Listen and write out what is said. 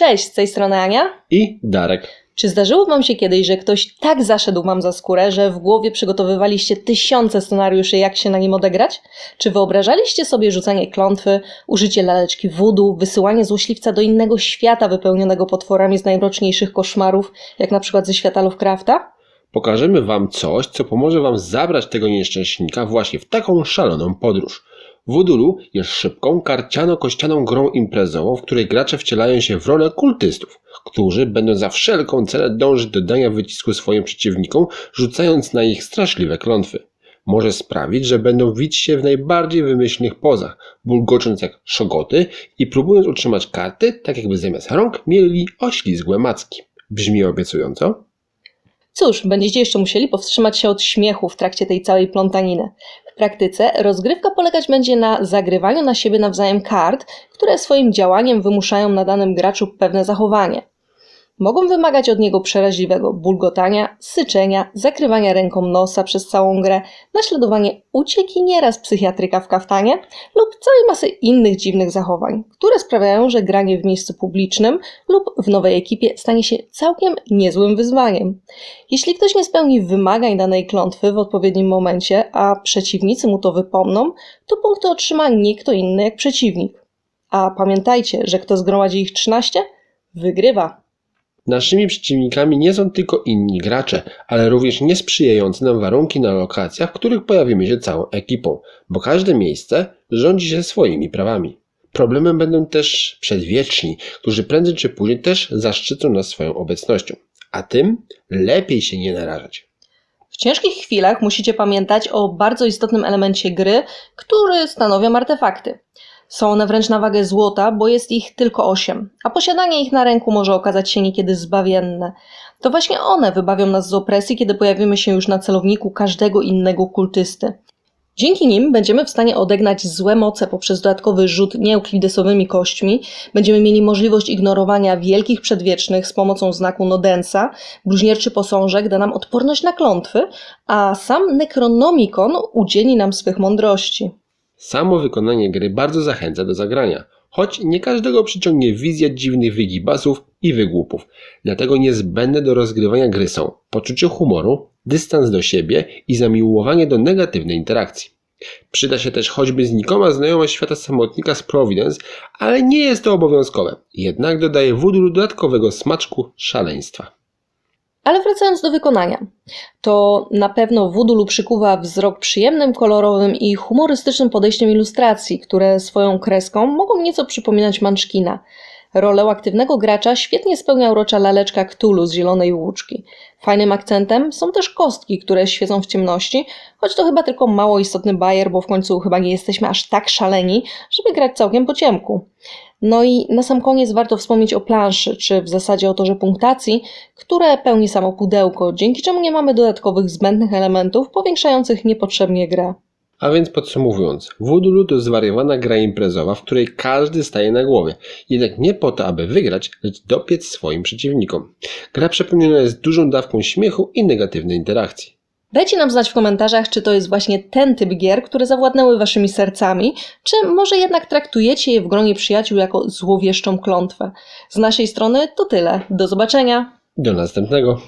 Cześć, z tej strony Ania. I Darek. Czy zdarzyło Wam się kiedyś, że ktoś tak zaszedł Wam za skórę, że w głowie przygotowywaliście tysiące scenariuszy, jak się na nim odegrać? Czy wyobrażaliście sobie rzucanie klątwy, użycie laleczki wudu, wysyłanie złośliwca do innego świata wypełnionego potworami z najmroczniejszych koszmarów, jak na przykład ze świata Lovecrafta? Pokażemy Wam coś, co pomoże Wam zabrać tego nieszczęśnika właśnie w taką szaloną podróż. Wudulu jest szybką, karciano-kościaną grą imprezową, w której gracze wcielają się w rolę kultystów, którzy będą za wszelką cenę dążyć do dania wycisku swoim przeciwnikom, rzucając na nich straszliwe klątwy. Może sprawić, że będą wić się w najbardziej wymyślnych pozach, bulgocząc jak szogoty i próbując utrzymać karty, tak jakby zamiast rąk mieli oślizgłe macki. Brzmi obiecująco? Cóż, będziecie jeszcze musieli powstrzymać się od śmiechu w trakcie tej całej plątaniny. Praktyce rozgrywka polegać będzie na zagrywaniu na siebie nawzajem kart, które swoim działaniem wymuszają na danym graczu pewne zachowanie. Mogą wymagać od niego przeraźliwego bulgotania, syczenia, zakrywania ręką nosa przez całą grę, naśladowanie uciekiniera z psychiatryka w kaftanie lub całej masy innych dziwnych zachowań, które sprawiają, że granie w miejscu publicznym lub w nowej ekipie stanie się całkiem niezłym wyzwaniem. Jeśli ktoś nie spełni wymagań danej klątwy w odpowiednim momencie, a przeciwnicy mu to wypomną, to punkty otrzyma nie kto inny jak przeciwnik. A pamiętajcie, że kto zgromadzi ich 13, wygrywa. Naszymi przeciwnikami nie są tylko inni gracze, ale również niesprzyjające nam warunki na lokacjach, w których pojawimy się całą ekipą, bo każde miejsce rządzi się swoimi prawami. Problemem będą też przedwieczni, którzy prędzej czy później też zaszczycą nas swoją obecnością, a tym lepiej się nie narażać. W ciężkich chwilach musicie pamiętać o bardzo istotnym elemencie gry, który stanowią artefakty. Są one wręcz na wagę złota, bo jest ich tylko 8, a posiadanie ich na ręku może okazać się niekiedy zbawienne. To właśnie one wybawią nas z opresji, kiedy pojawimy się już na celowniku każdego innego kultysty. Dzięki nim będziemy w stanie odegnać złe moce poprzez dodatkowy rzut nieeuklidesowymi kośćmi, będziemy mieli możliwość ignorowania wielkich przedwiecznych z pomocą znaku Nodensa, bluźnierczy posążek da nam odporność na klątwy, a sam Necronomicon udzieli nam swych mądrości. Samo wykonanie gry bardzo zachęca do zagrania, choć nie każdego przyciągnie wizja dziwnych wygibasów i wygłupów. Dlatego niezbędne do rozgrywania gry są poczucie humoru, dystans do siebie i zamiłowanie do negatywnej interakcji. Przyda się też choćby znikoma znajomość świata samotnika z Providence, ale nie jest to obowiązkowe. Jednak dodaje wódru dodatkowego smaczku szaleństwa. Ale wracając do wykonania, to na pewno Wudulu przykuwa wzrok przyjemnym, kolorowym i humorystycznym podejściem ilustracji, które swoją kreską mogą nieco przypominać Munchkina. Rolę aktywnego gracza świetnie spełnia urocza laleczka Cthulhu z zielonej łuczki. Fajnym akcentem są też kostki, które świecą w ciemności, choć to chyba tylko mało istotny bajer, bo w końcu chyba nie jesteśmy aż tak szaleni, żeby grać całkiem po ciemku. No i na sam koniec warto wspomnieć o planszy, czy w zasadzie o torze punktacji, które pełni samo pudełko, dzięki czemu nie mamy dodatkowych zbędnych elementów powiększających niepotrzebnie grę. A więc podsumowując, Voodoo to zwariowana gra imprezowa, w której każdy staje na głowie. Jednak nie po to, aby wygrać, lecz dopiec swoim przeciwnikom. Gra przepełniona jest dużą dawką śmiechu i negatywnej interakcji. Dajcie nam znać w komentarzach, czy to jest właśnie ten typ gier, które zawładnęły waszymi sercami, czy może jednak traktujecie je w gronie przyjaciół jako złowieszczą klątwę. Z naszej strony to tyle. Do zobaczenia! Do następnego.